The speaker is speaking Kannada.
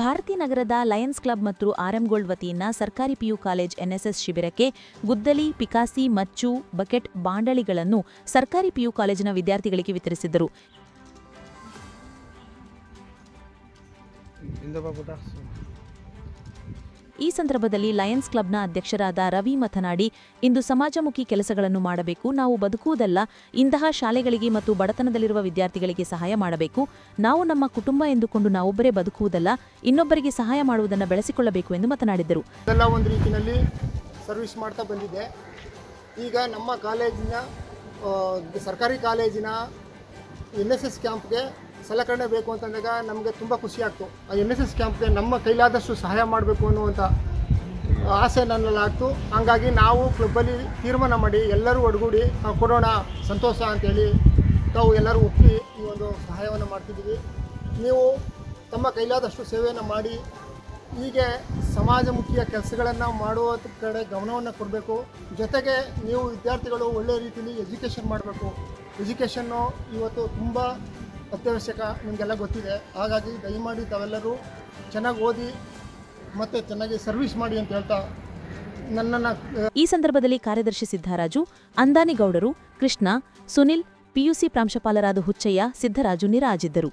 ಭಾರತಿ ನಗರದ ಲಯನ್ಸ್ ಕ್ಲಬ್ ಮತ್ತು ಆರ್ಎಂ ಗೋಲ್ಡ್ ವತಿಯಿಂದ ಸರ್ಕಾರಿ ಪಿಯು ಕಾಲೇಜ್ ಎನ್ಎಸ್ಎಸ್ ಶಿಬಿರಕ್ಕೆ ಗುದ್ದಲಿ, ಪಿಕಾಸಿ, ಮಚ್ಚು, ಬಕೆಟ್ ಬಾಂಡಳಿಗಳನ್ನು ಸರ್ಕಾರಿ ಪಿಯು ಕಾಲೇಜಿನ ವಿದ್ಯಾರ್ಥಿಗಳಿಗೆ ವಿತರಿಸಿದರು. ಈ ಸಂದರ್ಭದಲ್ಲಿ ಲಯನ್ಸ್ ಕ್ಲಬ್ನ ಅಧ್ಯಕ್ಷರಾದ ರವಿ ಮಾತನಾಡಿ, ಇಂದು ಸಮಾಜಮುಖಿ ಕೆಲಸಗಳನ್ನು ಮಾಡಬೇಕು, ನಾವು ಬದುಕುವುದಲ್ಲ, ಇಂತಹ ಶಾಲೆಗಳಿಗೆ ಮತ್ತು ಬಡತನದಲ್ಲಿರುವ ವಿದ್ಯಾರ್ಥಿಗಳಿಗೆ ಸಹಾಯ ಮಾಡಬೇಕು, ನಾವು ನಮ್ಮ ಕುಟುಂಬ ಎಂದುಕೊಂಡು ನಾವೊಬ್ಬರೇ ಬದುಕುವುದಲ್ಲ, ಇನ್ನೊಬ್ಬರಿಗೆ ಸಹಾಯ ಮಾಡುವುದನ್ನು ಬೆಳೆಸಿಕೊಳ್ಳಬೇಕು ಎಂದು ಮಾತನಾಡಿದರು. ರೀತಿಯಲ್ಲಿ ಸರ್ವಿಸ್ ಮಾಡ್ತಾ ಬಂದಿದೆ. ಈಗ ನಮ್ಮ ಕಾಲೇಜಿನ ಸರ್ಕಾರಿ ಕಾಲೇಜಿನ ಎನ್ ಎಸ್ ಎಸ್ ಕ್ಯಾಂಪ್ಗೆ ಸಲಕರಣೆ ಬೇಕು ಅಂತಂದಾಗ ನಮಗೆ ತುಂಬ ಖುಷಿ ಆಗ್ತು. ಆ ಎನ್ ಎಸ್ ಎಸ್ ಕ್ಯಾಂಪ್ಗೆ ನಮ್ಮ ಕೈಲಾದಷ್ಟು ಸಹಾಯ ಮಾಡಬೇಕು ಅನ್ನುವಂಥ ಆಸೆ ನನ್ನಲ್ಲಾಗ್ತು ಹಾಗಾಗಿ ನಾವು ಕ್ಲಬ್ಬಲ್ಲಿ ತೀರ್ಮಾನ ಮಾಡಿ ಎಲ್ಲರೂ ಒಡಗೂಡಿ ಕೊಡೋಣ, ಸಂತೋಷ ಅಂತೇಳಿ ತಾವು ಎಲ್ಲರೂ ಒಪ್ಪಿ ಈ ಒಂದು ಸಹಾಯವನ್ನು ಮಾಡ್ತಿದ್ದೀವಿ. ನೀವು ತಮ್ಮ ಕೈಲಾದಷ್ಟು ಸೇವೆಯನ್ನು ಮಾಡಿ, ಹೀಗೆ ಸಮಾಜಮುಖಿಯ ಕೆಲಸಗಳನ್ನು ಮಾಡುವ ಕಡೆ ಗಮನವನ್ನು ಕೊಡಬೇಕು. ಜೊತೆಗೆ ನೀವು ವಿದ್ಯಾರ್ಥಿಗಳು ಒಳ್ಳೆಯ ರೀತಿಯಲ್ಲಿ ಎಜುಕೇಷನ್ ಮಾಡಬೇಕು. ಎಜುಕೇಷನ್ನು ಇವತ್ತು ತುಂಬ ಅತ್ಯವಶ್ಯಕ ನಿಮಗೆಲ್ಲ ಗೊತ್ತಿದೆ. ಹಾಗಾಗಿ ದಯಮಾಡಿ ತಾವೆಲ್ಲರೂ ಚೆನ್ನಾಗಿ ಓದಿ ಮತ್ತು ಚೆನ್ನಾಗಿ ಸರ್ವಿಸ್ ಮಾಡಿ ಅಂತ ಹೇಳ್ತಾ ನನ್ನನ್ನು ಈ ಸಂದರ್ಭದಲ್ಲಿ ಕಾರ್ಯದರ್ಶಿ ಸಿದ್ದರಾಜು ಅಂದಾನಿಗೌಡರು ಕೃಷ್ಣ, ಸುನಿಲ್, ಪಿಯುಸಿ ಪ್ರಾಂಶುಪಾಲರಾದ ಹುಚ್ಚಯ್ಯ ಸಿದ್ದರಾಜು ನಿರಾಜಿದ್ದರು.